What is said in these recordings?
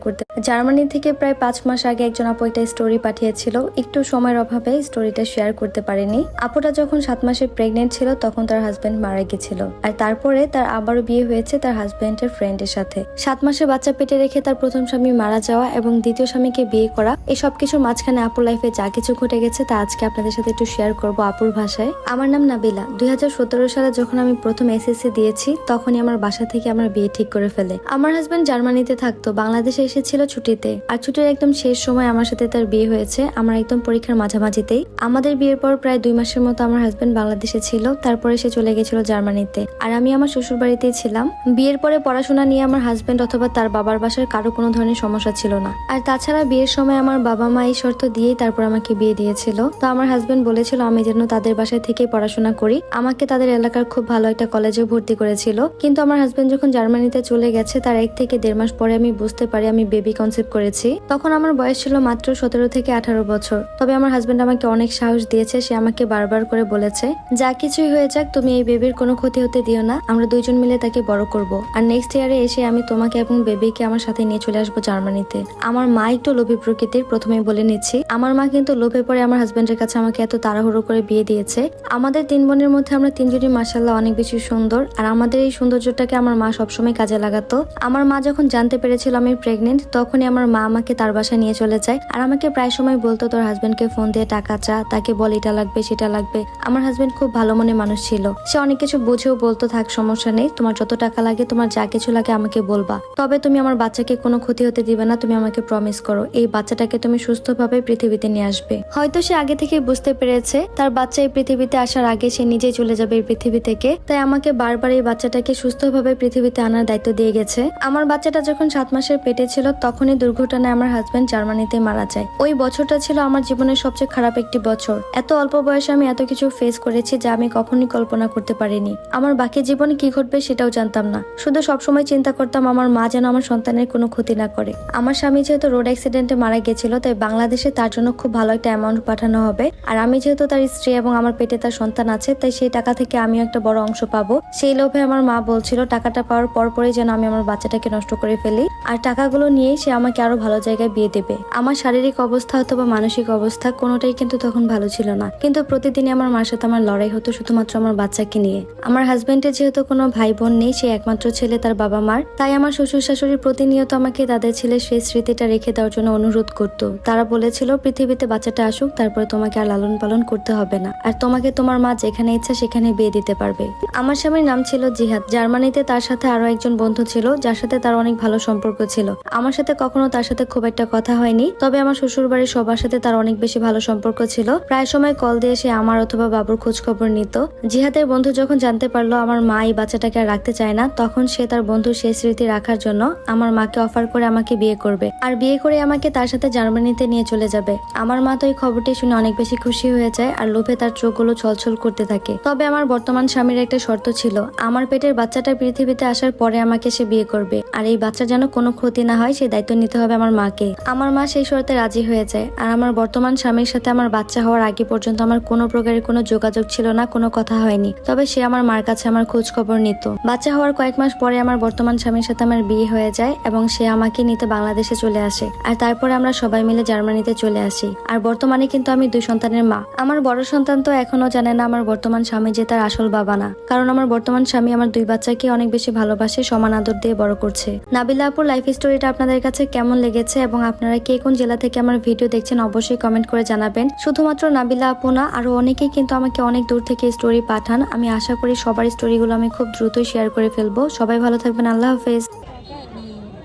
করতে। জার্মানি থেকে প্রায় পাঁচ মাস আগে একজন আপু একটা স্টোরি পাঠিয়েছিল। একটু সময়ের অভাবে স্টোরিটা শেয়ার করতে পারেনি। আপুটা যখন সাত মাসে প্রেগনেন্ট ছিল, তখন তার হাজবেন্ড মারা গেছিল। আর তারপরে তার আবারও বিয়ে হয়েছে তার হাজবেন্ডের ফ্রেন্ডের সাথে। সাত মাসে বাচ্চা পেটে রেখে তার প্রথম স্বামী মারা যাওয়া এবং দ্বিতীয় স্বামীকে বিয়ে করা, এই সব কিছুর মাঝখানে আপুর লাইফে যা কিছু ঘটে গেছে তা আজকে আপনাদের সাথে একটু শেয়ার করব আপুর ভাষায়। আমার নাম নাবিলা। দুই হাজার সতেরো সালে যখন আমি প্রথম এসএসসি দিয়েছি, তখনই আমার বাসা থেকে আমার বিয়ে ঠিক করে ফেলে। আমার হাজবেন্ড জার্মানিতে থাকতো, বাংলাদেশে এসেছিল ছুটিতে। আর ছুটির একদম শেষ সময় আমার সাথে তার বিয়ে হয়েছে। আমার একদম পরীক্ষার মাঝামাঝিতেই। আমাদের বিয়ের পর প্রায় দুই মাসের মতো আমার হাজবেন্ড বাংলাদেশে ছিল। তারপরে সে চলে গেছিল জার্মানিতে। আর আমি আমার শ্বশুর বাড়িতেই ছিলাম। বিয়ের পরে পড়াশোনা নিয়ে আমার হাজবেন্ড অথবা তার বাবার বাসার কারও কোনো ধরনের সমস্যা ছিল না। আর তাছাড়া বিয়ের সময় আমার বাবা মা এই শর্ত দিয়েই তারপর আমাকে বিয়ে দিয়েছিল। তো আমার হাজবেন্ড বলেছিল, আমি যেন তাদের বাসায় থেকেই পড়াশোনা করি। আমাকে তাদের এলাকার খুব ভালো একটা কলেজে ভর্তি করেছিল। কিন্তু আমার হাজবেন্ড যখন জার্মানিতে চলে গেছে, তার এক থেকে দেড় মাস পরে আমি বুঝতে পারি আমি বেবি কনসেপ্ট করেছি, তখন আমার বয়স ছিল মাত্র সতেরো থেকে আঠারো বছর। তবে আমার হাজবেন্ড আমাকে অনেক সাহস দিয়েছে, সে আমাকে বারবার করে বলেছে, যা কিছুই হয়ে যাক, তুমি এই বেবির কোনো ক্ষতি হতে দিও না, আমরা দুইজন মিলে তাকে বড় করব। আর নেক্সট ইয়ারে এসে আমি তোমাকে এবং বেবিকে আমার সাথে নিয়ে চলে আসব জার্মানিতে। আমার মা একটু লোভী প্রকৃতির, প্রথমেই বলে নিচ্ছি। আমার মা কিন্তু লোভে পরে আমার হাজবেন্ডের কাছে আমাকে এত তাড়াহুড়ো করে বিয়ে দিয়েছে। আমাদের তিন বোনের মধ্যে আমরা তিনজনই মাসাল্লাহ অনেক বেশি সুন্দর, আর আমাদের এই সৌন্দর্যটাকে আমার মা সবসময় কাজে লাগাতো। আমার মা যখন জানতে পেরেছিল আমি প্রেগনেন্ট তখনই আমার মা আমাকে তার বাসায় নিয়ে চলে যায়। আর আমাকে প্রায় সময় বলতো, তোর হাজবেন্ডকে ফোন দিয়ে টাকা চা, তাকে বল এটা লাগবে, সেটা লাগবে। আমার হাজবেন্ড খুব ভালো মনে মানুষ ছিল। সে অনেক কিছু বুঝেও বলতো, থাক, সমস্যা নেই, তোমার যত টাকা লাগে, তোমার যা কিছু লাগে আমাকে বলবা। তবে তুমি আমার বাচ্চাকে কোনো ক্ষতি হতে দিবে না, তুমি আমাকে প্রমিস করো, এই বাচ্চাটাকে তুমি সুস্থভাবে পৃথিবীতে নিয়ে আসবে। হয়তো সে আগে থেকে বুঝতে পেরেছে, তার বাচ্চা এই পৃথিবীতে আসার আগে সে নিজেই চলে যাবে এই পৃথিবী থেকে। তাই আমাকে বারবার এই বাচ্চাটাকে সুস্থভাবে পৃথিবীতে আনার দায়িত্ব দিয়ে গেছে। আমার বাচ্চাটা যখন সাত মাসের পেটে ছিল তখনই দুর্ঘটনায় আমার হাজবেন্ড জার্মানিতে মারা যায়। ওই বছরটা ছিল আমার জীবনের সবচেয়ে খারাপ একটি বছর। এত অল্প বয়সে আমি এত কিছু ফেস করেছি যা আমি কখনোই কল্পনা করতে পারিনি। আমার বাকি জীবনে কি ঘটবে সেটাও জানতাম না। শুধু সবসময় চিন্তা করতাম আমার মা যেন আমার সন্তানের কোনো ক্ষতি না করে। আমার স্বামী যেহেতু রোড অ্যাক্সিডেন্টে মারা গেছিল, তাই বাংলাদেশে তার জন্য খুব ভালো একটা অ্যামাউন্ট পাঠানো হবে। আর আমি যেহেতু তার স্ত্রী এবং আমার পেটে তার সন্তান আছে, তাই সেই টাকা থেকে আমিও একটা বড় অংশ পাবো। সেই লোভে আমার মা বলছিল, টাকাটা পাওয়ার পরপরই যেন আমি আমার বাচ্চাটাকে নষ্ট করে ফেলি। আর টাকাগুলো নিয়েই সে আমাকে আরও ভালো জায়গায় বিয়ে দেবে। আমার শারীরিক অবস্থা অথবা মানসিক অবস্থা কোনোটাই কিন্তু তখন ভালো ছিল না। কিন্তু প্রতিদিনই আমার মার সাথে আমার লড়াই হতো শুধুমাত্র আমার বাচ্চাকে নিয়ে। আমার হাজবেন্ডের যেহেতু কোনো ভাই বোন নেই, সে একমাত্র ছেলে তার বাবা মার। তাই আমার শ্বশুর শাশুড়ি প্রতিনিয়ত আমাকে তাদের ছেলের সেই স্মৃতিটা রেখে দেওয়ার জন্য অনুরোধ করত। তারা বলেছিল, পৃথিবীতে বাচ্চাটা আসুক, তারপরে তোমাকে আর লালন পালন করতে হবে না। আর তোমাকে তোমার মা যেখানে ইচ্ছা সেখানে বিয়ে দিতে পারবে। আমার স্বামীর নাম ছিল জিহাদ। জার্মানিতে তার সাথে আরও একজন বন্ধু ছিল, যার সাথে তার অনেক ভালো সম্পর্ক ছিল। আমার সাথে কখনো তার সাথে খুব একটা কথা হয়নি, তবে আমার শ্বশুর বাড়ির সবার সাথে তার অনেক বেশি ভালো সম্পর্ক ছিল। প্রায় সময় কল দিয়ে সে আমার অথবা বাবুর খোঁজ খবর নিত। জিহাদের বন্ধু যখন জানতে পারল আমার মা এই বাচ্চাটাকে আর রাখতে চায় না, তখন সে তার বন্ধুর সেই স্মৃতি রাখার জন্য আমার মাকে অফার করে আমাকে বিয়ে করবে। আর বিয়ে করে আমাকে তার সাথে জার্মানিতে নিয়ে চলে যাবে। আমার মা তো এই খবরটি শুনে অনেক বেশি খুশি হয়ে যায় আর লোভে তার চোখগুলো ছলছল করতে থাকে। তবে আমার বর্তমান স্বামীর একটা শর্ত ছিল, আমার পেটের বাচ্চাটা পৃথিবীতে আসার পরে আমাকে সে বিয়ে করবে। আর এই বাচ্চা যেন কোনো ক্ষতি না হয় সেই দায়িত্ব নিতে হবে আমার মাকে। আমার মা সেই শর্তে রাজি হয়ে যায়। আর আমার বর্তমান স্বামীর সাথে আমার বাচ্চা হওয়ার আগে পর্যন্ত আমার কোনো প্রকারের কোনো যোগাযোগ ছিল না, কোনো কথা হয়নি। তবে সে আমার মার কাছে আমার খোঁজ খবর নিত। বাচ্চা হওয়ার কয়েক মাস পরে আমার বর্তমান স্বামীর সাথে আমার বিয়ে হয়ে যায় এবং সে আমাকে নিতে বাংলাদেশে চলে আসে। আর তারপরে আমরা সবাই মিলে জার্মানিতে চলে আসি। আর বর্তমানে কিন্তু আমি দুই সন্তানের মা। আমার বড় সন্তান তো এখনও জানে না আমার বর্তমান স্বামী যে তার আসল বাবা না। কারণ আমার বর্তমান স্বামী আমার দুই বাচ্চাকে অনেক বেশি ভালোবাসে, সমান আদর দিয়ে বড় করছে। নাবিলা আপুর লাইফ স্টোরিটা আপনাদের কাছে কেমন লেগেছে এবং আপনারা কে কোন জেলা থেকে আমার ভিডিও দেখছেন অবশ্যই কমেন্ট করে জানাবেন। শুধুমাত্র নাবিলা আপু না আরও অনেকেই কিন্তু আমাকে অনেক দূর থেকে স্টোরি পাঠান। আমি আশা করি সবার স্টোরিগুলো আমি খুব দ্রুতই শেয়ার করে ফেলব। সবাই ভালো থাকবেন আল্লাহ হাফেজ।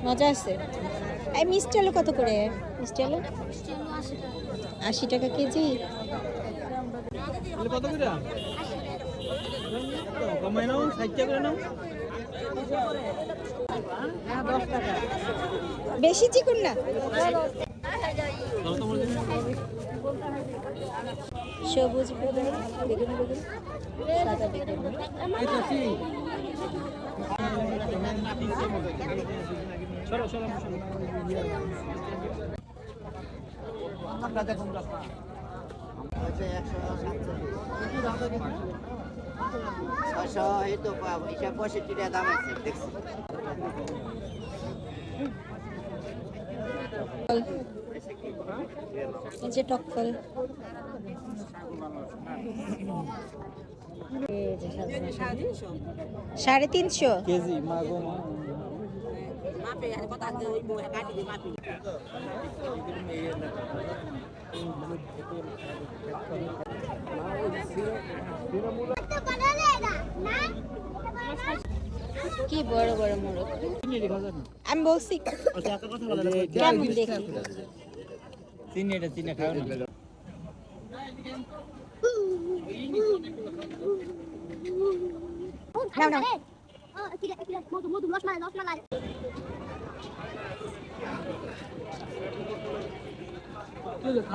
মজা আছে? এই মিষ্টি আলু কত করে? মিষ্টি আলু? আশি টাকা কেজি। কত করে? কমাই নাও ষাটটা করে নাও। বেশি চিকুন না? সবুজ বেগুন বেগুন ছয়শো এই তো হিসাব পঁয়ষট্টি টাকা দাম আছে দেখছি। এই যে টক ফল। সাড়ে তিনশো। কেজি মা গো মা কি বড় বড় মোরগ? আমি বলছি, কেমন দেখি? চিনি এটা চিনি খাও না নাও নাও মধু মধু 这个他。